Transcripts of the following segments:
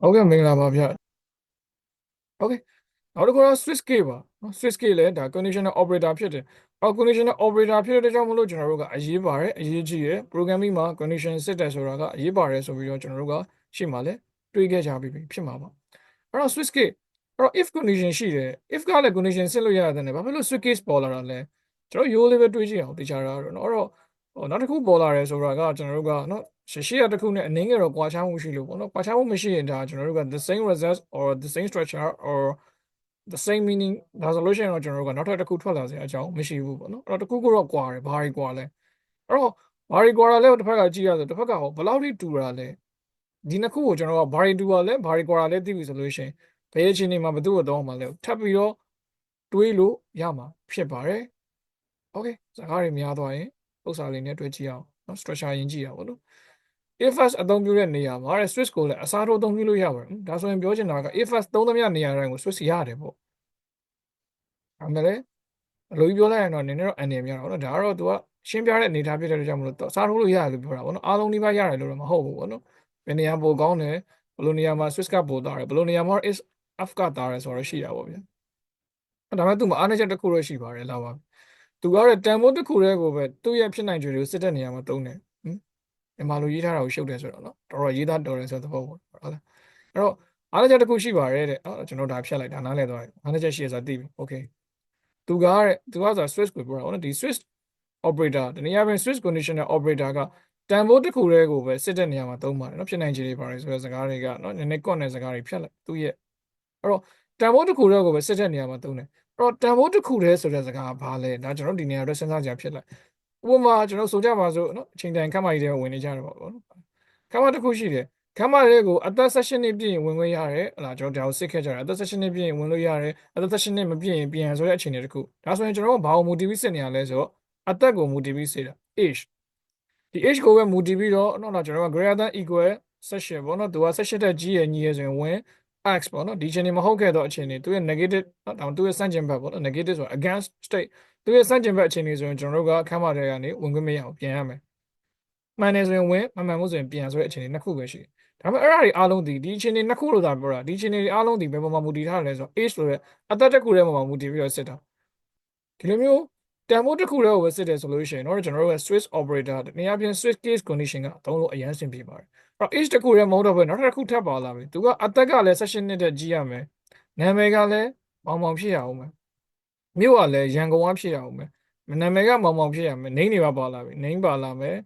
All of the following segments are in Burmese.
ဟုတ်ကဲ့မင်္ဂလာပါဗျ။ Okay နောက်တစ်ခုက Swiss key ပါနော် Swiss key လည်းဒါ conditional operator ဖြစ်တယ်။ conditional operator ဖြစ်တဲ့ကြောင့်မလို့ကျွန်တော်တို့ကအရေးပါတယ်အရေးကြီးရယ် programming မှာ condition စစ်တယ်ဆိုတာကအရေးပါတယ်ဆိုပြီးတော့ကျွန်တော်တို့ကရှေ့မှာလည်းတွေးခဲ့ကြပြီးဖြစ်မှာပါ။အဲ့တော့ Swiss key အဲ့တော့ if condition ရှိတယ် if ကလည်း condition စစ်လို့ရတဲ့နဲ့ဘာဖြစ်လို့ Swiss key ပေါ်လာတာလဲကျွန်တော်ရိုးလေးပဲတွေးကြည့်အောင်သိချာတာတော့နော်အဲ့တော့ ဟိုနောက်တစ်ခုပေါ်လာတယ်ဆိုတာကကျွန်တော်တို့ကနော်ရှေ့ရှေ့တစ်ခုနဲ့အနည်းငယ်တော့ကွာခြားမှုရှိလို့ပေါ့နော်ကွာခြားမှုမရှိရင်ဒါကျွန်တော်တို့က the same result or the same structure or the same meaning ဒါဆိုလို့ရှိရင်တော့ကျွန်တော်တို့ကနောက်ထပ်တစ်ခုထွက်လာစရာအကြောင်းမရှိဘူးပေါ့နော်အဲ့တော့တစ်ခုခုတော့ကွာတယ်ဘာတွေကွာလဲအဲ့တော့ဘာတွေကွာလဲတစ်ဖက်ကကြည့်ရဆိုတစ်ဖက်ကဟောဘယ်လောက်ထိတူတာလဲဒီနှစ်ခုကိုကျွန်တော်ကဘာတွေတူတာလဲဘာတွေကွာတာလဲသိပြီဆိုလို့ရှိရင်ဘယ်အခြေအနေမှာဘယ်သူ့ကိုတော့မှလဲထပ်ပြီးတော့တွေးလို့ရမှာဖြစ်ပါတယ် okay စကားတွေများသွားရင် ဥစ္စာလေးနဲ့တွေ့ကြည့်အောင်နော် structure ရင်ကြည့်ရပါတော့ ifs အသုံးပြုတဲ့နေရာမှာတဲ့ switch ကိုလည်းအစားထိုးအသုံးပြုလို့ရပါတယ်ဒါဆိုရင်ပြောချင်တာက ifs သုံးသမျှနေရာတိုင်းကို switch ရတယ်ပေါ့အမှန်လေအလိုကြီးပြောလိုက်ရင်တော့နည်းနည်းတော့အန်နေများတော့နော်ဒါကတော့ तू ကရှင်းပြတဲ့အနေအထားဖြစ်တဲ့အတွက်ကြောင့်မလို့အစားထိုးလို့ရတယ်လို့ပြောတာပေါ့နော်အားလုံးဒီပါရတယ်လို့တော့မဟုတ်ဘူးပေါ့နော်ဘယ်နေရာပိုကောင်းတယ်ဘယ်လိုနေရာမှာ switch ကပိုတာတယ်ဘယ်လိုနေရာမှာ is f ကတာတယ်ဆိုတော့ရှိတာပေါ့ဗျာဒါပေမဲ့ तू မှာအားနည်းချက်တစ်ခုတော့ရှိပါတယ်လာပါ သူကတဲ့တန်ဖိုးတစ်ခုတည်းကိုပဲသူ့ရဲ့ဖြစ်နိုင်ခြေတွေကိုစစ်တဲ့နေရာမှာသုံးတယ်ဟင်မြန်မာလိုရေးထားတာကိုရှုပ်တယ်ဆိုတော့နော်တော်တော်ရေးသားတော်တယ်ဆိုတဲ့သဘောပေါ့ဟုတ်လားအဲ့တော့အားလည်းချက်တစ်ခုရှိပါတယ်တဲ့နော်ကျွန်တော်ဒါဖြတ်လိုက်ဒါနားလဲသွားတယ်အားလည်းချက်ရှိရဆိုတာသိပြီโอเคသူကတဲ့သူကဆိုတာ switch ကိုပြောတာဟုတ်လားဒီ switch operator တနည်းအားဖြင့် switch conditional operator ကတန်ဖိုးတစ်ခုတည်းကိုပဲစစ်တဲ့နေရာမှာသုံးပါတယ်နော်ဖြစ်နိုင်ခြေတွေပါတယ်ဆိုတဲ့စကားတွေကနော်နည်းနည်း cut တဲ့စကားတွေဖြတ်လိုက်သူ့ရဲ့အဲ့တော့တန်ဖိုးတစ်ခုတည်းကိုပဲစစ်တဲ့နေရာမှာသုံးတယ်အဲ့ တော့တန်ဖိုးတစ်ခုတည်းဆိုတဲ့စကားကဘာလဲဒါကျွန်တော်ဒီနေရာတော့စဉ်းစားကြဖြစ်လိုက်ဥပမာကျွန်တော်ဆိုကြပါစို့နော်အချိန်တိုင်းခမ်းမကြီးတွေဝင်နေကြတယ်ပေါ့နော်ခမ်းမတစ်ခုရှိတယ်ခမ်းမတွေကိုအသက်16နှစ်ပြည့်ရင်ဝင်ခွင့်ရတယ်ဟလာကျွန်တော်ဒါကိုစစ်ခဲ့ကြတယ်အသက်16နှစ်ပြည့်ရင်ဝင်လို့ရတယ်အသက်16နှစ်မပြည့်ရင်ပြန်ဆိုတဲ့အချိန်တွေတစ်ခုဒါဆိုရင်ကျွန်တော်ကဘာကို motivate စစ်နေရလဲဆိုတော့အသက်ကို motivate စစ်တာ age ဒီ age ကိုပဲ motivate တော့နော်လားကျွန်တော်က greater than equal 16ပေါ့နော်သူက16တက်ကြီးရညီရဆိုရင်ဝင် x ပေါ့နော်ဒီအချိန်နေမဟုတ်ခဲ့တော့အချိန်နေသူရဲ့ negative နော်ဒါမှသူရဲ့စန့်ကျင်ဘက်ပေါ့နော် negative ဆိုတာ against state သူရဲ့စန့်ကျင်ဘက်အချိန်နေဆိုရင်ကျွန်တော်တို့ကအခမ်းမတွေကနေဝင်ခွင့်မရအောင်ပြင်ရမယ်မှန်တယ်ဆိုရင်ဝင်မမှန်ဘူးဆိုရင်ပြန်ဆိုတဲ့အချိန်နေနှစ်ခုပဲရှိတယ်ဒါပေမဲ့အဲ့ဒါတွေအားလုံးဒီဒီအချိန်နေနှစ်ခုလို့သာပြောတာဒီအချိန်နေအားလုံးဒီဘယ်ပေါ်မှာမူတည်ထားတယ်လဲဆိုတော့ age ဆိုတဲ့အသက်တစ်ခုတည်းမှာမူတည်ပြီးတော့စစ်တာဒီလိုမျိုးတန်ဖိုးတစ်ခုတည်းကိုပဲစစ်တယ်ဆိုလို့ရှိရင်တော့ကျွန်တော်တို့ရဲ့ Swiss operator တနည်းအားဖြင့် Swiss case condition ကအသုံးလို့အရင်ဆင်ပြေပါတယ်အဲ့ တော့ age တစ်ခုတည်းမဟုတ်တော့ဘဲနောက်တစ်ခုထပ်ပါလာပြီသူကအသက်ကလည်း16နှစ်တည်းကြီးရမယ်နာမည်ကလည်းမောင်မောင်ဖြစ်ရအောင်မယ်မြို့ကလည်းရန်ကုန်ကဖြစ်ရအောင်မယ်နာမည်ကမောင်မောင်ဖြစ်ရမယ်နင်းတွေပါပါလာပြီနင်းပါလာမယ်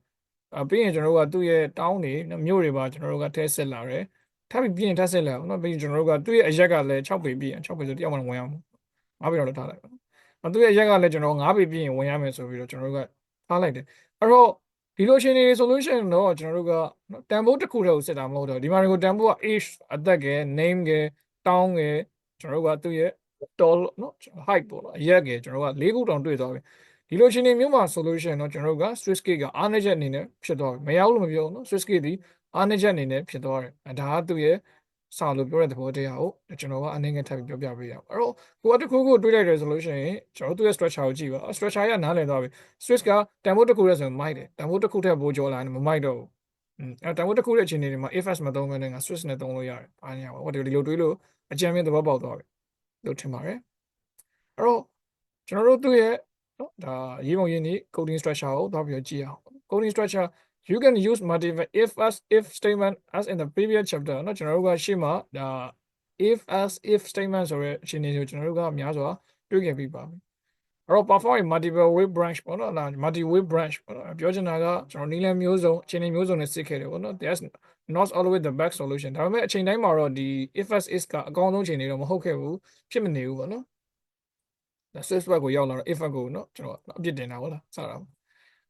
အပြီးရင်ကျွန်တော်တို့ကသူ့ရဲ့တောင်းတွေမြို့တွေပါကျွန်တော်တို့ကထဲဆက်လာတယ်ထပ်ပြီးပြင်ထပ်ဆက်လာအောင်နော်ပြီးရင်ကျွန်တော်တို့ကသူ့ရဲ့အရက်ကလည်း6ပေပြီးရင်6ပေဆိုတယောက်မှဝင်အောင်၅ပေတော့ထားလိုက်ပါနော်သူ့ရဲ့အရက်ကလည်းကျွန်တော်9ပေပြီးရင်ဝင်ရမယ်ဆိုပြီးတော့ကျွန်တော်တို့ကထားလိုက်တယ်အဲ့တော့ ဒီလိုရှင်နေဆိုလို့ရှိရင်တော့ကျွန်တော်တို့ကတန်ဖိုးတစ်ခုတည်းကိုစစ်တာမဟုတ်တော့ဒီမှာတွေကိုတန်ဖိုးက age အသက်ကဲ name ကဲတောင်းကဲကျွန်တော်တို့ကသူ့ရဲ့ tall နော် height ပေါ့နော်အရက်ကဲကျွန်တော်တို့က၄ခုတောင်တွေ့သွားပြီဒီလိုရှင်နေမျိုးမှာဆိုလို့ရှိရင်တော့ကျွန်တော်တို့က Swiss cake ကအားနည်းချက်အနေနဲ့ဖြစ်သွားပြီမရဘူးလို့မပြောဘူးနော် Swiss cake ဒီအားနည်းချက်အနေနဲ့ဖြစ်သွားတယ်ဒါကသူ့ရဲ့ စာလို့ပြောတဲ့သဘောတရားကိုကျွန်တော်ကအနေငယ်ထပ်ပြီးပြောပြပေးရအောင်အဲ့တော့ကိုကတစ်ခုခုတွေးလိုက်တယ်ဆိုလို့ရှိရင်ကျွန်တော်တို့ရဲ့ structure ကိုကြည့်ပါ structure ရနားလည်သွားပြီ Swiss ကတန်ဖိုးတစ်ခုတည်းဆိုရင်မိုက်တယ်တန်ဖိုးတစ်ခုထက်ပိုကျော်လာရင်မမိုက်တော့ဘူးอืมအဲတန်ဖိုးတစ်ခုရဲ့အခြေအနေတွေမှာ ifs မသုံးဘဲနဲ့ငါ Swiss နဲ့သုံးလို့ရတယ်ဘာညာပါဟိုဒီလိုတွေးလို့အကြံမြင့်သဘောပေါက်သွားပြီလို့ထင်ပါတယ်အဲ့တော့ကျွန်တော်တို့သူ့ရဲ့နော်ဒါရေးပုံရင်းနေ coding structure ကိုသွားပြီးတော့ကြည့်အောင် coding structure you can use multiple if as if statement as in the previous chapter เนาะကျွန်တော်တို့ကရှေ့မှာဒါ if as if statement ဆိုတဲ့အခြေအနေကိုကျွန်တော်တို့ကအများစွာတွေ့ခဲ့ပြီးပါပြီအဲ့တော့ perform a multiple wave branch ပေါ့နော်လား multi wave branch ပေါ့နော်ပြောချင်တာကကျွန်တော်နီးလန်းမျိုးစုံအခြေအနေမျိုးစုံနဲ့စစ်ခဲ့တယ်ပေါ့နော် there's not always the best solution ဒါပေမဲ့အချိန်တိုင်းမှာတော့ဒီ if as is ကအကောင်းဆုံးအခြေအနေတော့မဟုတ်ခဲ့ဘူးဖြစ်မနေဘူးပေါ့နော်ဒါ Swiss web ကိုရောက်လာတော့ if ကိုနော်ကျွန်တော်အပြစ်တင်တာဟုတ်လားစတာ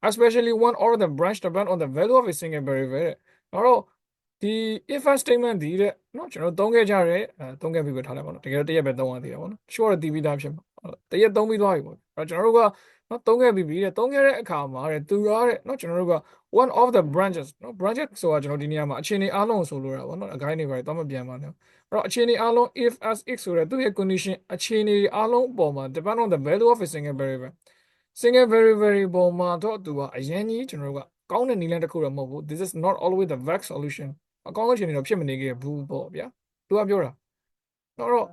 especially one or the branch depend on the value of a single variable တဲ့အဲ့တော့ဒီ if a statement ဒီတဲ့เนาะကျွန်တော်သုံးခဲ့ကြတယ်အဲသုံးခဲ့ပြီးပဲထားလိုက်ပါတော့တကယ်တော့တရက်ပဲသုံးရသေးတယ်ပေါ့နော် sure တည်ပြီးသားဖြစ်မှာတရက်သုံးပြီးသွားပြီပေါ့အဲ့တော့ကျွန်တော်တို့ကเนาะသုံးခဲ့ပြီးပြီတဲ့သုံးခဲ့တဲ့အခါမှာတဲ့သူရတဲ့เนาะကျွန်တော်တို့က one of the branches เนาะ branches ဆိုတာကျွန်တော်ဒီနေရာမှာအခြေအနေအားလုံးဆိုလိုတာပေါ့နော်အခိုင်းနေပါတယ်တော့မပြန်ပါနဲ့အဲ့တော့အခြေအနေအားလုံး if as x ဆိုတဲ့သူ့ရဲ့ condition အခြေအနေအားလုံးအပေါ်မှာ depend on the value of a single variable single very very ပုံမှာတော့သူကအရင်ကြီးကျွန်တော်တို့ကကောင်းတဲ့နည်းလမ်းတစ်ခုတော့မဟုတ်ဘူး this is not always the best solution အကောင်းဆုံးအခြေအနေတော့ဖြစ်မနေခဲ့ဘူးပေါ့ဗျာသူကပြောတာတော့တော့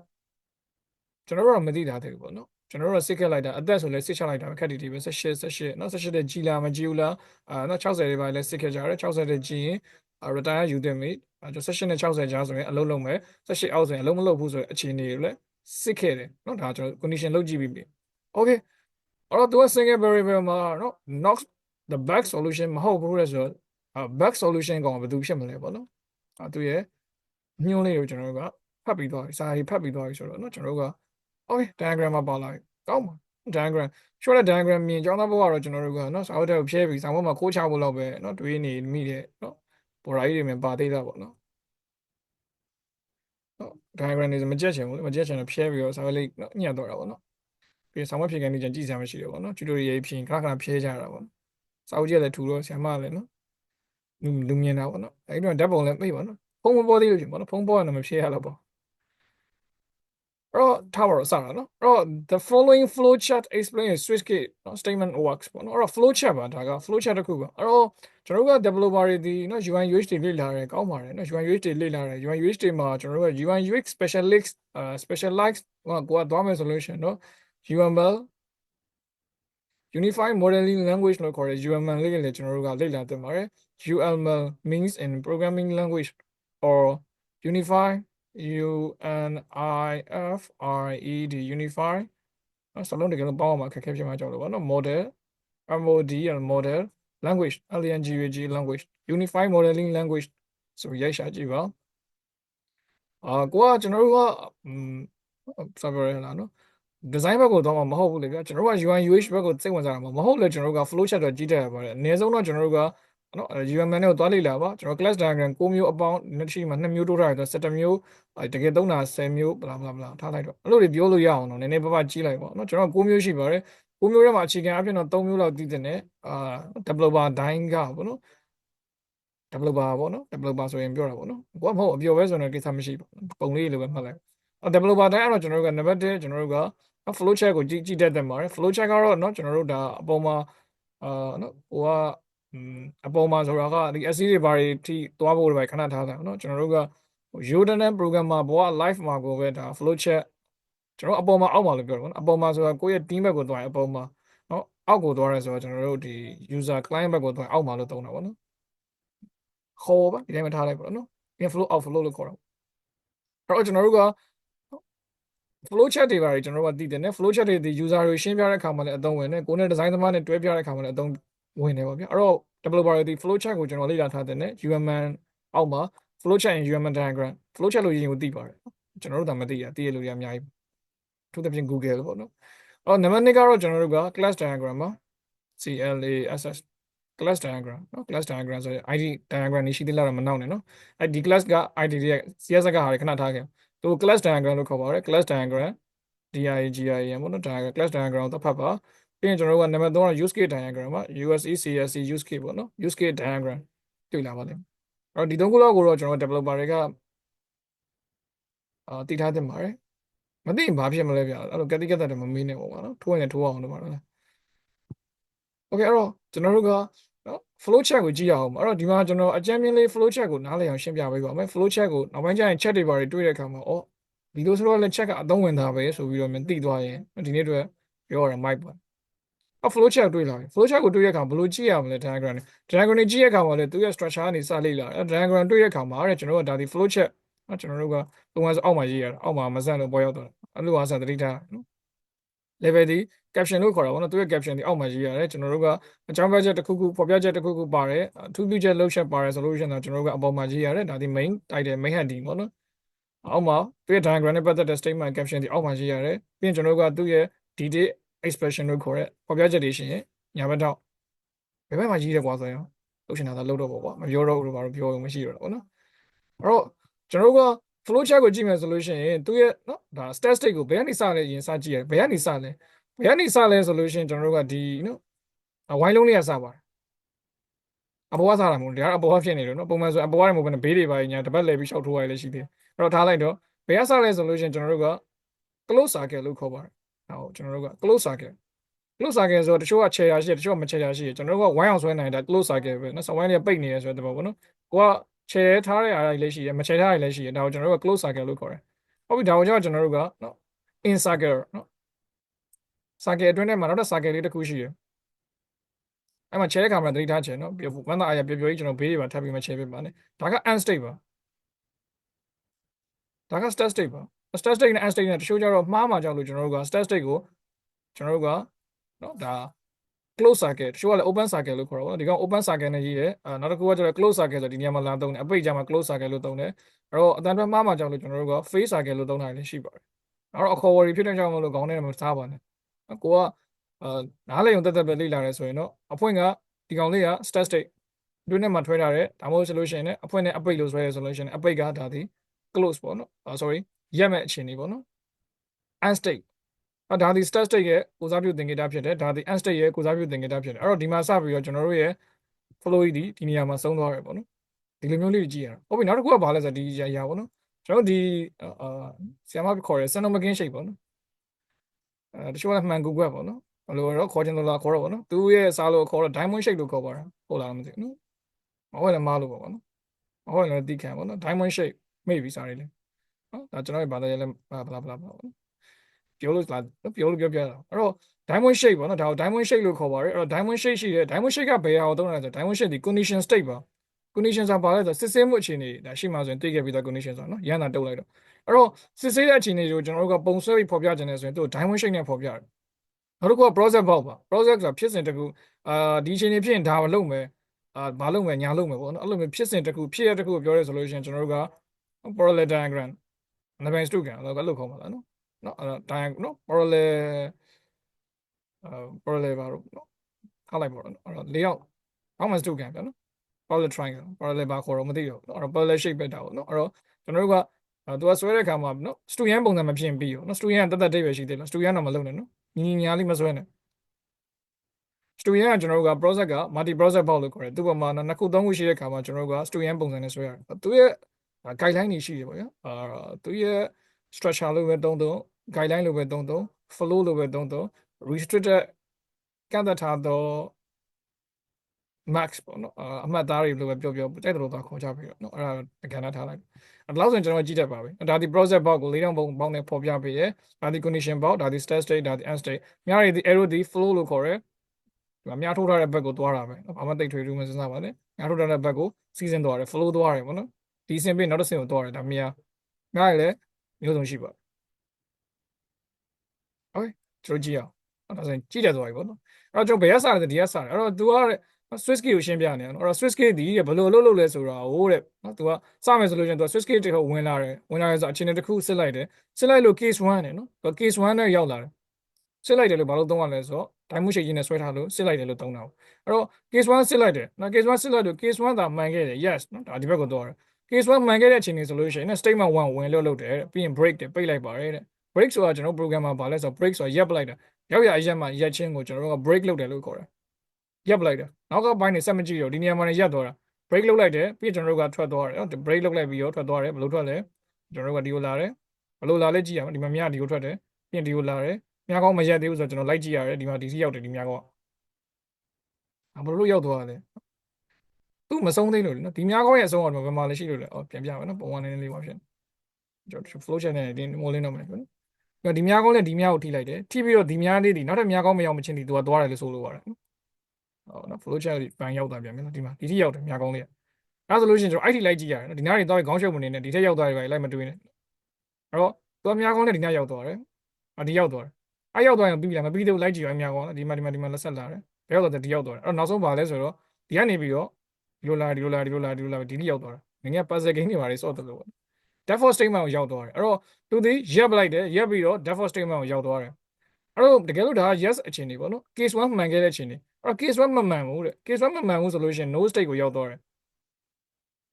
ကျွန်တော်တို့ကမသိတာသေးဘူးပေါ့နော်ကျွန်တော်တို့ကစစ်ခဲ့လိုက်တာအသက်ဆိုလဲစစ်ချလိုက်တာပဲခက်တီတီပဲ18 18နော်18တဲ့ကြီးလာမကြီးဘူးလားအာနော်60တွေပါလဲစစ်ခဲ့ကြတယ်60တဲ့ကြီးရင် retire ယူသင့်ပြီအဲကျွန်တော်18နဲ့60ကြားဆိုရင်အလုံးလုံးမယ်18အောက်ဆိုရင်အလုံးမလုံးဘူးဆိုရင်အခြေအနေတွေလည်းစစ်ခဲ့တယ်နော်ဒါကျွန်တော် condition လုပ်ကြည့်ပြီးပြီ okay အဲ့တော့သူက single variable မှာနော် not the back solution မဟုတ်ဘူးလေဆိုတော့ back solution ကောင်ဘယ်သူဖြစ်မလဲပေါ့နော်အဲသူရဲ့ညွှန်းလေးကိုကျွန်တော်တို့ကဖတ်ပြီးသွားပြီစာရေးဖတ်ပြီးသွားပြီဆိုတော့နော်ကျွန်တော်တို့က okay diagram မှာပါလာပြီကောင်းပါ diagram short diagram မြင်ကြောင်းသားဘုတ်ကတော့ကျွန်တော်တို့ကနော်စာအုပ်ထဲကိုဖြဲပြီးစာမုတ်မှာခိုးချဖို့လောက်ပဲနော်တွေးနေမိတဲ့နော်ဘော်ရာကြီးတွေမှာပါသေးတာပေါ့နော်နော် diagram တွေမကြက်ချင်ဘူးလေမကြက်ချင်တော့ဖြဲပြီးတော့စာအုပ်လေးနော်ညှက်တော့တာပေါ့နော် ပြီးဆောင်းမဖြေကန်နေကြကြည့်စရာမရှိတော့ပေါ့နော်ကျူတိုရီရေးဖြင်ခဏခဏဖြဲကြတာပေါ့စာအုပ်ကြီးလည်းထူတော့ဆရာမလည်းနော်လူလူမြင်တာပေါ့နော်အဲ့တော့ဓာတ်ပုံလည်းမိတ်ပါနော်ဖုံးမပေါ်သေးလို့ဖြစ်ပေါ့နော်ဖုံးပေါ်ရင်တော့မဖြဲရတော့ပေါ့အဲ့တော့ထားပါတော့စတာနော်အဲ့တော့ the following flow chart explain a switch gate နော် statement works ပေါ့နော်အဲ့တော့ flow chart ပါဒါက flow chart တစ်ခုပါအဲ့တော့ကျွန်တော်တို့က developer တွေဒီနော် UI UX တွေလေ့လာတယ်ကောင်းပါတယ်နော် UI UX တွေလေ့လာတယ် UI UX တွေမှာကျွန်တော်တို့က UI UX specialist အာ specialized ဟိုကကိုကသွားမယ်ဆိုလို့ရှိရင်နော် UML Unified Modeling Language လို့ခေါ်တဲ့ UML လေးလည်းကျွန်တော်တို့ကလေ့လာသင့်ပါတယ် UML means in programming language or Unify U N I F R E D Unify နော်စလုံးတကယ်လို့ပေါင်းအောင်မှာခက်ခဲဖြစ်မှာကြောက်လို့ပါနော် model MOD and model language LNGUG language Unified Modeling language ဆိုရိုက်ရှာကြည့်ပါအာကိုကကျွန်တော်တို့ကอืมစာပြောရလားနော် design ဘက်ကိုတော့မဟုတ်ဘူးလေဗျာကျွန်တော်တို့က UI UX ဘက်ကိုစိတ်ဝင်စားတာမဟုတ်လေကျွန်တော်တို့က flow chart တော့ကြီးတက်ရပါတယ်အနည်းဆုံးတော့ကျွန်တော်တို့ကနော် UML နဲ့ကိုသွားလေ့လာပါကျွန်တော် class diagram 6မျိုးအပေါင်းနှစ်ရှိမှ2မျိုးတိုးထားတယ်ဆိုတော့7မျိုးတကယ်သုံးတာ10မျိုးဘလာဘလာဘလာထားလိုက်တော့အဲ့လိုတွေပြောလို့ရအောင်တော့နည်းနည်းပပကြီးလိုက်ပါနော်ကျွန်တော်6မျိုးရှိပါတယ်6မျိုးထဲမှာအခြေခံအဖြစ်တော့3မျိုးလောက်တည်တဲ့နဲ့အာ developer တိုင်းကပေါ့နော် developer ပေါ့နော် developer ဆိုရင်ပြောတာပေါ့နော်ကိုကမဟုတ်အပြောပဲဆိုရင်ကိစ္စမရှိပါဘူးပုံလေးလိုပဲမှတ်လိုက်အော် developer တိုင်းအဲ့တော့ကျွန်တော်တို့က number 1ကျွန်တော်တို့က flow chart ကိုကြည့်ကြည့်တတ်တယ်ပါတယ် flow chart ကတော့เนาะကျွန်တော်တို့ဒါအပေါ်မှာအာเนาะဟိုကအမ်အပေါ်မှာဆိုတာကဒီ SC တွေဘာတွေထိသွားဖို့တွေခဏထားတာเนาะကျွန်တော်တို့က Yodan programmer ဘောက live မှာကိုပဲဒါ flow chart ကျွန်တော်အပေါ်မှာအောက်မှာလို့ပြောတယ်ပေါ့နော်အပေါ်မှာဆိုတာကိုယ့်ရဲ့ team ဘက်ကိုသွားရင်အပေါ်မှာเนาะအောက်ကိုသွားရဲဆိုတော့ကျွန်တော်တို့ဒီ user client ဘက်ကိုသွားရင်အောက်မှာလို့သုံးတာပေါ့နော်ခေါ်ပါဒီတိုင်းမှာထားလိုက်ပါတော့နော် inflow outflow လို့ခေါ်တာအဲ့တော့ကျွန်တော်တို့က flow chart တွေပါတယ်ကျွန်တော်တို့ကသိတယ်ね flow chart တွေဒီ user တွေရှင်းပြတဲ့အခါမှာလည်းအသုံးဝင်တယ်ကိုယ်နဲ့ design သမားနဲ့တွဲပြတဲ့အခါမှာလည်းအသုံးဝင်တယ်ပေါ့ဗျာအဲ့တော့ developer တွေဒီ flow chart ကိုကျွန်တော်လေ့လာထားတယ်ね UML အောက်မှာ flow chart ရင် UML diagram flow chart လို့ရင်းကိုသိပါတယ်ကျွန်တော်တို့ဒါမသိရသိရလို့ရအများကြီးသူသဖြင့် Google ပေါ့နော်အော်နံပါတ်2ကတော့ကျွန်တော်တို့က class diagram ပါ CLASS class diagram နော် class diagram ဆိုရင် ID diagram နေရှိသေးလားတော့မနောက်နဲ့နော်အဲ့ဒီ class က ID ရဲ့ CS ကဟာတွေခဏထားခဲ့ သူ class diagram လို့ခေါ်ပါတယ် class diagram DIGIAM ပေါ့နော် diagram class diagram တော့ဖတ်ပါပြီးရင်ကျွန်တော်တို့ကနံပါတ်3က use case diagram ပါ USE CSC use case ပေါ့နော် use case diagram တွေ့လာပါလိမ့်မယ်အဲ့တော့ဒီသုံးခုလောက်ကိုတော့ကျွန်တော် developer တွေကအာတည်ထားတင်ပါတယ်မသိရင်ဘာဖြစ်မလဲဗျာအဲ့လိုကတိကတတ်တယ်မမင်းနဲ့ပေါ့ကွာနော်ထိုးရင်ထိုးအောင်လုပ်ပါတော့ Okay အဲ့တော့ကျွန်တော်တို့က flow chart ကိုကြည့်ရအောင်ပါအဲ့တော့ဒီမှာကျွန်တော်အကြမ်းမြင်လေး flow chart ကိုနားလည်အောင်ရှင်းပြပေးပါမယ် flow chart ကိုနောက်ပိုင်းကျရင် chat တွေပါတွေတွေ့တဲ့အခါမှာဩဒီလိုဆိုတော့လည်း check ကအသုံးဝင်တာပဲဆိုပြီးတော့မြန်သိသွားရင်ဒီနေ့အတွက်ပြောရတာ mic ပါအ flow chart တွေ့လာပြီ flow chart ကိုတွေ့တဲ့အခါဘယ်လိုကြည့်ရမလဲ diagram နဲ့ diagram နဲ့ကြည့်ရတဲ့အခါမှာလည်းသူရဲ့ structure ကနေစလေ့လာတယ် diagram တွေ့တဲ့အခါမှာတဲ့ကျွန်တော်တို့ကဒါဒီ flow chart နော်ကျွန်တော်တို့ကပုံမှန်ဆိုအောက်မှာရေးရတာအောက်မှာမဆန့်လို့ပေါ်ရောက်တော့အဲ့လိုအားစသတိထားနော် level ဒီ caption လို့ခေါ်တာပေါ့နော်သူရဲ့ caption ဒီအောက်မှာရေးရတယ်ကျွန်တော်တို့ကအကြောင်းပြချက်တစ်ခုခုဖော်ပြချက်တစ်ခုခုပါတယ်အထူးပြုချက်လှုပ်ချက်ပါတယ်ဆိုလို့ရှိရင်တော့ကျွန်တော်တို့ကအပေါ်မှာရေးရတယ်ဒါဒီ main title main heading ပေါ့နော်အောက်မှာသူရဲ့ diagram နဲ့ပတ်သက်တဲ့ statement caption ဒီအောက်မှာရေးရတယ်ပြီးရင်ကျွန်တော်တို့ကသူ့ရဲ့ detail expression လို့ခေါ်တဲ့ဖော်ပြချက်တွေရှင်ညာဘက်တော့ဘယ်ဘက်မှာရေးတယ်ကွာဆိုရင်လှုပ်ရှင်တာသာလှုပ်တော့ပေါ့ကွာမပြောတော့ဘူးလို့ဘာလို့ပြောရင်မရှိတော့တာပေါ့နော်အဲ့တော့ကျွန်တော်တို့က flow chart ကိုကြည့်မယ်ဆိုလို့ရှိရင်သူရဲ့နော်ဒါ statistic ကိုဘယ်ကနေစလဲရင်စကြည့်ရဘယ်ကနေစလဲ ဘယ်ကနေစလဲဆိုလို့ရှိရင်ကျွန်တော်တို့ကဒီနော်ဝိုင်းလုံးလေးကစပါတယ်အပေါ်ကစတာမဟုတ်ဒါကအပေါ်ကဖြစ်နေလို့နော်ပုံမှန်ဆိုအပေါ်ကနေမဟုတ်ဘဲဘေးတွေပါညာတပတ်လဲပြီးရှောက်ထိုးရလည်းရှိသေးတယ်အဲ့တော့ထားလိုက်တော့ဘယ်ကစလဲဆိုလို့ရှိရင်ကျွန်တော်တို့က close circle လို့ခေါ်ပါတယ်ဟောကျွန်တော်တို့က close circle close circle ဆိုတော့တချို့က chair ရှိတယ်တချို့ကမ chair ရှိတယ်ကျွန်တော်တို့ကဝိုင်းအောင်ဆွဲနိုင်တာ close circle ပဲနော်ဆဝိုင်းလေးပိတ်နေရဆိုတဲ့ဘောပေါ့နော်ကိုကခြေထားတဲ့အားတွေလည်းရှိတယ်မခြေထားရလည်းရှိတယ်ဒါကိုကျွန်တော်တို့က close circle လို့ခေါ်တယ်ဟုတ်ပြီဒါကိုကြောင့်ကျွန်တော်တို့ကနော် in circle နော် circle အတွင်းထဲမှာနောက်တစ် circle လေးတစ်ခုရှိတယ်အဲ့မှာခြေတဲ့ခါမှာသတိထားချင်နော်ပြဝမ်းသာအားရပျော်ပျော်ကြီးကျွန်တော်ဘေးတွေပါထပ်ပြီးမခြေပေးပါနဲ့ဒါက end state ပါဒါက start state ပါ start state နဲ့ end state နဲ့တချို့ကျတော့မှားမှာကြောက်လို့ကျွန်တော်တို့က start state ကိုကျွန်တော်တို့ကနော်ဒါ close circle တချို့ကလည်း open circle လို့ခေါ်တာပေါ့နော်ဒီကောင် open circle နဲ့ရေးတယ်အဲနောက်တစ်ခုကကျတော့ close circle ဆိုဒီနေရာမှာလာသုံးတယ်အပိတ်ကြမှာ close circle လို့သုံးတယ်အဲ့တော့အတန်တွဲမှားမှာကြောက်လို့ကျွန်တော်တို့က face circle လို့သုံးတာလည်းရှိပါတယ်အဲ့တော့အခေါ်ဝေါ်တွေဖြစ်တဲ့ကြောင့်မလို့ခေါင်းထဲမှာစားပါနဲ့ ကိုကအာနားလေုံတက်တက်ပဲလေ့လာရဲဆိုရင်တော့အဖွင့်ကဒီကောင်လေးက start state တွင်းထဲမှာထွဲထားတယ်ဒါမှမဟုတ်ဆိုလို့ရှိရင်လည်းအဖွင့်နဲ့အပိတ်လို့ဆွဲရဆိုလို့ရှိရင်အပိတ်ကဒါဒီ close ပေါ့နော်အာ sorry ရက်မဲ့အခြေအနေပေါ့နော် end state အဒါဒီ start state ရဲ့ကိုစားပြုသင်္ကေတဖြစ်တယ်ဒါဒီ end state ရဲ့ကိုစားပြုသင်္ကေတဖြစ်တယ်အဲ့တော့ဒီမှာစပြီးတော့ကျွန်တော်တို့ရဲ့ flow ဒီဒီနေရာမှာဆုံးသွားတယ်ပေါ့နော်ဒီလိုမျိုးလေးကြည့်ရအောင်ဟုတ်ပြီနောက်တစ်ခုကဘာလဲဆိုတော့ဒီရာရာပေါ့နော်ကျွန်တော်တို့ဒီအာဆီယမခေါ်ရဲ Sanomagin shape ပေါ့နော်အဲ တချို့ကမှန်ကူကွက်ပေါ့နော်ဘယ်လိုတော့ခေါ်ချင်လို့လားခေါ်တော့ပေါ့နော်သူရဲ့စားလို့ခေါ်တော့ diamond shape လို့ခေါ်ပါတာဟုတ်လားမသိဘူးနော်မဟုတ်လည်းမားလို့ပေါ့နော်မဟုတ်လည်းတိခံပေါ့နော် diamond shape မိပြီစားရည်လေနော်ဒါကျွန်တော်ရဲ့ဘာသာရေးလဲဘလာဘလာဘလာပေါ့နော်ပြောလို့လားပြောလို့ပြောပြတာအဲ့တော့ diamond shape ပေါ့နော်ဒါကို diamond shape လို့ခေါ်ပါတယ်အဲ့တော့ diamond shape ရှိတယ် diamond shape ကဘယ်ဟာကိုသုံးလဲဆိုတော့ diamond shape ဒီ condition state ပါ condition ဆိုတာဘာလဲဆိုတော့စစ်ဆေးမှုအခြေအနေဒါရှိမှဆိုရင်သိခဲ့ပြီးသား condition ဆိုတာနော်ရန်တာတုတ်လိုက်တော့ အဲ့တော့စစ်ဆေးတဲ့အခြေအနေကိုကျွန်တော်တို့ကပုံဆွဲပြီးဖော်ပြခြင်းနဲ့ဆိုရင်သူ diamond shape နဲ့ဖော်ပြတယ်နောက်တစ်ခုက process bulk ပါ process ဆိုတာဖြစ်စဉ်တစ်ခုအာဒီအခြေအနေဖြစ်ရင်ဒါမလုပ်မယ်အာမလုပ်မယ်ညာလုပ်မယ်ပေါ့နော်အဲ့လိုမျိုးဖြစ်စဉ်တစ်ခုဖြစ်ရတစ်ခုကိုပြောရဲဆိုလို့ရှိရင်ကျွန်တော်တို့က parallel diagram နံပါတ်2ကန်အဲ့လိုခေါ်မှာလားနော်နော်အဲ့ diagram နော် parallel အာ parallel ပါတော့နော်ထားလိုက်ပါတော့အဲ့တော့၄ယောက်အောက်မှာ2ကန်ပြန်နော် parallel triangle parallel ဘာခေါ်တော့မသိတော့ဘူးနော်အဲ့တော့ parallel shape ပဲတာပေါ့နော်အဲ့တော့ကျွန်တော်တို့က အဲသူကဆွဲတဲ့အခါမှာနော် student ပုံစံမဖြစ်ပြီးရောနော် student ကတတ်တတ်တိတ်ပဲရှိသေးလား student တော့မလုပ်နဲ့နော်ညီညီညာလေးမဆွဲနဲ့ student ကကျွန်တော်တို့က project က multi project ပေါ့လို့ခေါ်တယ်သူ့ပေါ်မှာနှစ်ခုသုံးခုရှိတဲ့အခါမှာကျွန်တော်တို့က student ပုံစံနဲ့ဆွဲရတယ်သူရဲ့ guideline တွေရှိတယ်ပေါ့ဗျာအာသူရဲ့ structure လို့ပဲသုံးသုံး guideline လို့ပဲသုံးသုံး flow လို့ပဲသုံးသုံး restricted ကန့်သတ်ထားသော max ပေါ့နော်အာအမှတ်သားတွေလို့ပဲပြောပြောတိုက်တယ်လို့သာခေါ်ကြပြီးတော့နော်အဲ့ဒါကဏ္ဍထားလိုက်အဲ့ ဒါလောက်ဆိုရင်ကျွန်တော်ကြည့်တတ်ပါပဲဒါဒီ process box ကို၄တောင်ပုံပေါင်းနဲ့ပေါ်ပြပေးရဲဒါဒီ condition box ဒါဒီ state state ဒါဒီ end state များရည်ဒီ arrow ဒီ flow လို့ခေါ်ရဲဒီမှာများထုတ်ထားတဲ့ဘက်ကိုသွားတာပဲဘာမှတိတ်ထွေထူးမစဉ်းစားပါနဲ့များထုတ်ထားတဲ့ဘက်ကို season သွားတယ် flow သွားတယ်ပေါ့နော်ဒီအဆင့်ပြီးနောက်တစ်ဆင့်ကိုသွားတယ်ဒါမြာများရည်လည်းမျိုးစုံရှိပါ Okay ကျွန်တော်ကြည့်အောင်အဲ့ဒါဆိုရင်ကြည့်တယ်သွားပြီပေါ့နော်အဲ့တော့ကျွန်တော်ဘယ်ကစားလဲဒီကစားတယ်အဲ့တော့ तू က Swiss key ကိုရှင်းပြနေတယ်နော်အဲ့တော့ Swiss key ဒီတဲ့ဘယ်လိုလုပ်လုပ်လဲဆိုတာဟိုတဲ့နော် तू ကစမယ်ဆိုလို့ရှိရင် तू Swiss key တစ်ခုဝင်လာတယ်ဝင်လာတယ်ဆိုအခြေအနေတစ်ခုစစ်လိုက်တယ်စစ်လိုက်လို့ case 1နဲ့နော် case 1နဲ့ရောက်လာတယ်စစ်လိုက်တယ်လို့ဘာလို့သုံးရလဲဆိုတော့ diamond shape ကြီးနဲ့ဆွဲထားလို့စစ်လိုက်တယ်လို့သုံးတာပေါ့အဲ့တော့ case 1စစ်လိုက်တယ်နော် case 1စစ်လိုက်လို့ case 1သာမှန်ခဲ့တယ် yes နော်ဒါဒီဘက်ကိုသွားတယ် case 1မှန်ခဲ့တဲ့အခြေအနေဆိုလို့ရှိရင် statement 1ဝင်လို့လုပ်တယ်ပြီးရင် break တယ်ပိတ်လိုက်ပါတယ်တဲ့ break ဆိုတာကျွန်တော် program မှာဘာလဲဆိုတော့ break ဆိုတာရပ်ပလိုက်တာရောက်ရအရက်မှာရက်ချင်းကိုကျွန်တော်တို့က break လုပ်တယ်လို့ခေါ်တယ် ရပ်ပလိုက်တယ်နောက်ကပိုင်းနေစက်မကြည့်တော့ဒီနေရာမှာနေရပ်သွားတာ break လုပ်လိုက်တယ်ပြီးကျွန်တော်တို့ကထွက်သွားတယ်နော် break လုပ်လိုက်ပြီးတော့ထွက်သွားတယ်ဘယ်လိုထွက်လဲကျွန်တော်တို့ကဒီကိုလာတယ်ဘယ်လိုလာလဲကြည့်ရအောင်ဒီမှာမြဒီကိုထွက်တယ်ပြီးရင်ဒီကိုလာတယ်မြကောင်းမရက်သေးဘူးဆိုတော့ကျွန်တော်လိုက်ကြည့်ရတယ်ဒီမှာဒီစီရောက်တယ်ဒီမြကောင်းအဘယ်လိုရောက်သွားလဲသူ့မဆုံးသေးလို့လေနော်ဒီမြကောင်းရဲ့အဆုံးတော့ဘယ်မှာလဲရှိလို့လဲအော်ပြန်ပြမယ်နော်ပုံမှန်နည်းနည်းလေးပါဖြစ်ကျွန်တော် flow chart နဲ့ဒီမိုးလင်းတော့မယ်နော်ပြီးတော့ဒီမြကောင်းနဲ့ဒီမြကိုထိလိုက်တယ်ထိပြီးတော့ဒီမြလေးဒီနောက်ထပ်မြကောင်းမရောက်မချင်းဒီသူကသွားတယ်လို့ဆိုလို့ပါတယ်နော် ဟုတ်နော် flow chart ဘန်ရောက်တာပြန်ပြီနော်ဒီမှာဒီထိရောက်တယ်မြကောင်းလေးအဲဆိုလို့ရှိရင်ကျွန်တော်အဲ့ထိလိုက်ကြည့်ရတယ်နော်ဒီနားတွေသွားခေါင်းရှုပ်မနေနဲ့ဒီထက်ရောက်သွားတယ်ပဲလိုက်မတွေးနဲ့အဲ့တော့သူကမြကောင်းနဲ့ဒီနားရောက်သွားတယ်အဒီရောက်သွားတယ်အဲ့ရောက်သွားရင်ပြီးပြီလားမပြီးသေးဘူးလိုက်ကြည့်ရမြကောင်းဒီမှာဒီမှာဒီမှာလက်ဆက်လာတယ်ဘယ်ရောက်သွားတယ်ဒီရောက်သွားတယ်အဲ့တော့နောက်ဆုံးပါလဲဆိုတော့ဒီကနေပြီးတော့ဒီလိုလာဒီလိုလာဒီလိုလာဒီလိုလာဒီနေ့ရောက်သွားတယ်ငငယ် puzzle game တွေပါလေစော့တယ်လို့ပေါ့ default statement ကိုရောက်သွားတယ်အဲ့တော့သူဒီရက်ပလိုက်တယ်ရက်ပြီးတော့ default statement ကိုရောက်သွားတယ်အဲ့တော့တကယ်လို့ဒါက yes အခြေအနေပေါ့နော် case 1မှန်ခဲ့တဲ့အခြေအနေ အဲ့တော့ case 1မမှန်ဘူးတဲ့ case 1မမှန်ဘူးဆိုလို့ရှိရင် no state ကိုရောက်သွားတယ်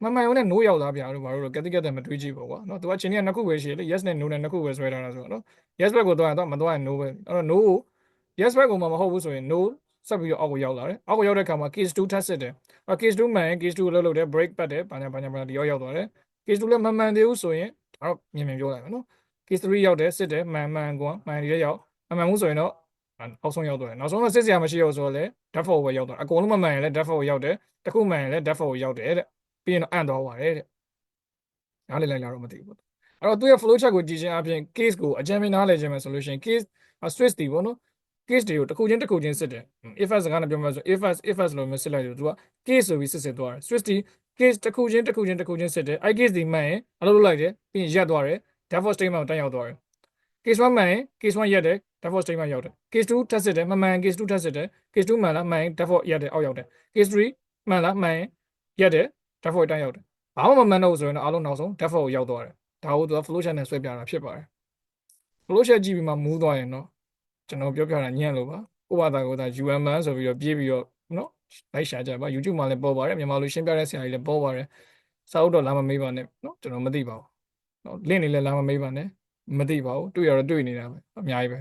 မမှန်ဘူးနဲ့ no ရောက်သားဗျာတို့ဘာလို့လဲကတိကတ်တယ်မတွေးကြည့်ပေါ့ကွာနော်သူကချင်းကြီးကနှစ်ခုပဲရှိတယ်လေ yes နဲ့ no နဲ့နှစ်ခုပဲဆွဲထားတာဆိုတော့နော် yes ဘက်ကိုသွားရင်တော့မသွားရင် no ပဲအဲ့တော့ no ကို yes ဘက်ကိုမှမဟုတ်ဘူးဆိုရင် no ဆက်ပြီးတော့အောက်ကိုရောက်လာတယ်အောက်ကိုရောက်တဲ့အခါမှာ case 2ထပ်စစ်တယ်အဲ့ case 2မှန်ရင် case 2ကိုလှုပ်လို့တယ် break ပတ်တယ်ဘာညာဘာညာဘာညာဒီရောက်ရောက်သွားတယ် case 2လည်းမမှန်သေးဘူးဆိုရင်ဒါတော့မြင်မြင်ပြောလိုက်မယ်နော် case 3ရောက်တယ်စစ်တယ်မှန်မှန်ကွာမှန်ဒီလည်းရောက်မမှန်ဘူးဆိုရင်တော့ အောက်ဆုံးရောက်သွားတယ်နောက်ဆုံးတော့စစ်စရာမရှိတော့ဆိုတော့လေ default ကိုရောက်သွားအကုန်လုံးမမှန်ရင်လည်း default ကိုရောက်တယ်တစ်ခုမှန်ရင်လည်း default ကိုရောက်တယ်တဲ့ပြီးရင်တော့အန့်သွားပါတယ်တဲ့နားလည်လိုက်လားတော့မသိဘူးပေါ့အဲ့တော့သူရဲ့ flow chart ကိုကြည့်ခြင်းအပြင် case ကိုအကြမ်းဖျင်းနားလည်ခြင်းမယ်ဆိုလို့ရှိရင် case Swiss တီပေါ့နော် case တွေကိုတစ်ခုချင်းတစ်ခုချင်းစစ်တယ် if s စကားနဲ့ပြောမှဆို if s if s လို့မျိုးစစ်လိုက်လို့သူက case ဆိုပြီးစစ်စစ်သွားတယ် Swiss တီ case တစ်ခုချင်းတစ်ခုချင်းတစ်ခုချင်းစစ်တယ်အဲ့ case ဒီမှန်ရင်အလုပ်လုပ်လိုက်တယ်ပြီးရင်ရက်သွားတယ် default statement ကိုတက်ရောက်သွားတယ် case 1မှန်ရင် case 1ရက်တယ် default statement ရောက်တယ် case 2ထပ်စစ်တယ်မမှန် case 2ထပ်စစ်တယ် case 2မှန်လားမှန်ရင် default ရက်တယ်အောက်ရောက်တယ် case 3မှန်လားမှန်ရင်ရက်တယ် default တိုင်းရောက်တယ်ဘာမှမမှန်တော့ဘူးဆိုရင်တော့အားလုံးနောက်ဆုံး default ကိုရောက်သွားတယ်ဒါကိုသူက flow chart နဲ့ဆွဲပြတာဖြစ်ပါတယ် flow chart ကြည့်ပြီးမှမူးသွားရင်တော့ကျွန်တော်ပြောပြတာညံ့လို့ပါကိုယ့်ဘာသာကိုယ်သာ UM ဆိုပြီးတော့ပြေးပြီးတော့နော်လိုက်ရှာကြပါ YouTube မှာလည်းပေါ်ပါတယ်မြန်မာလိုရှင်းပြတဲ့ဆရာကြီးလည်းပေါ်ပါတယ်စာအုပ်တော့လာမမေးပါနဲ့နော်ကျွန်တော်မသိပါဘူးနော် link တွေလည်းလာမမေးပါနဲ့ မသိပါဘူးတွေ့ရတော့တွေ့နေတာပဲအများကြီးပဲ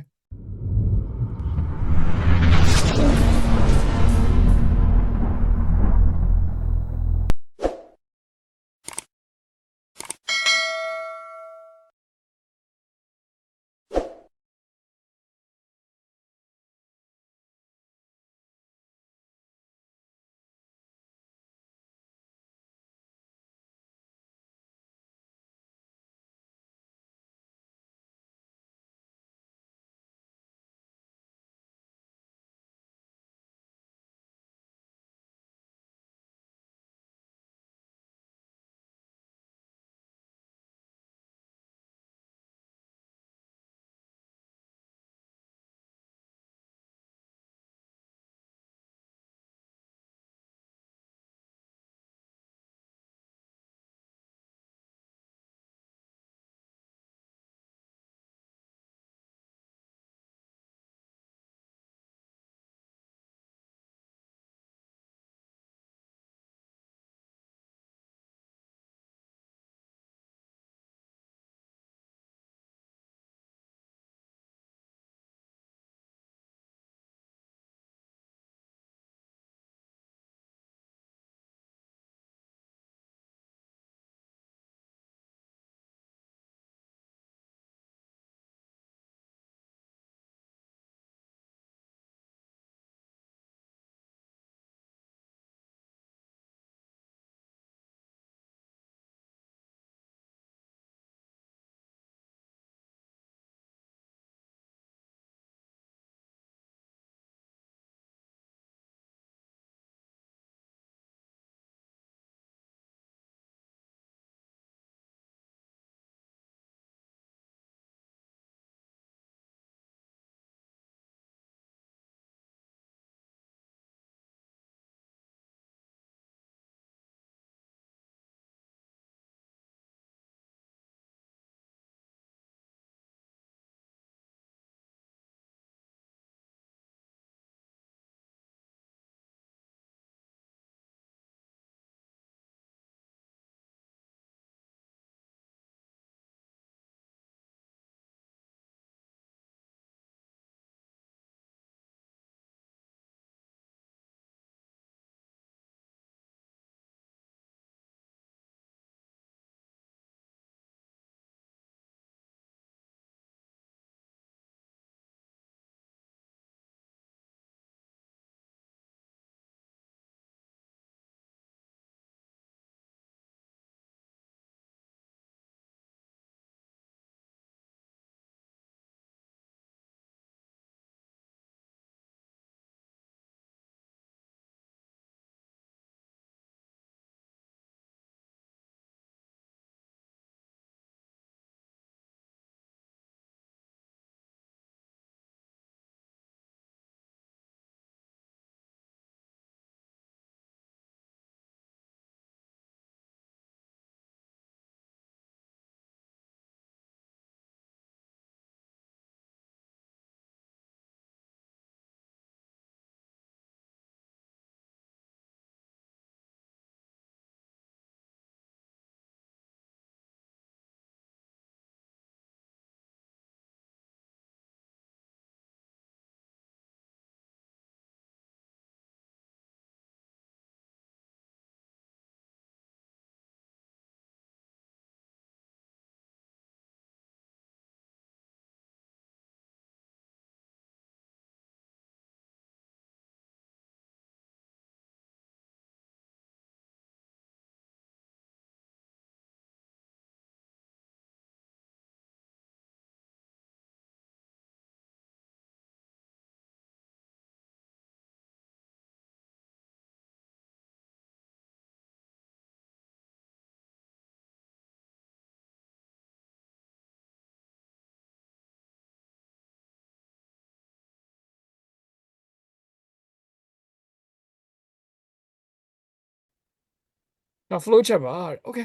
ဒါ flow chart ပါတဲ့ okay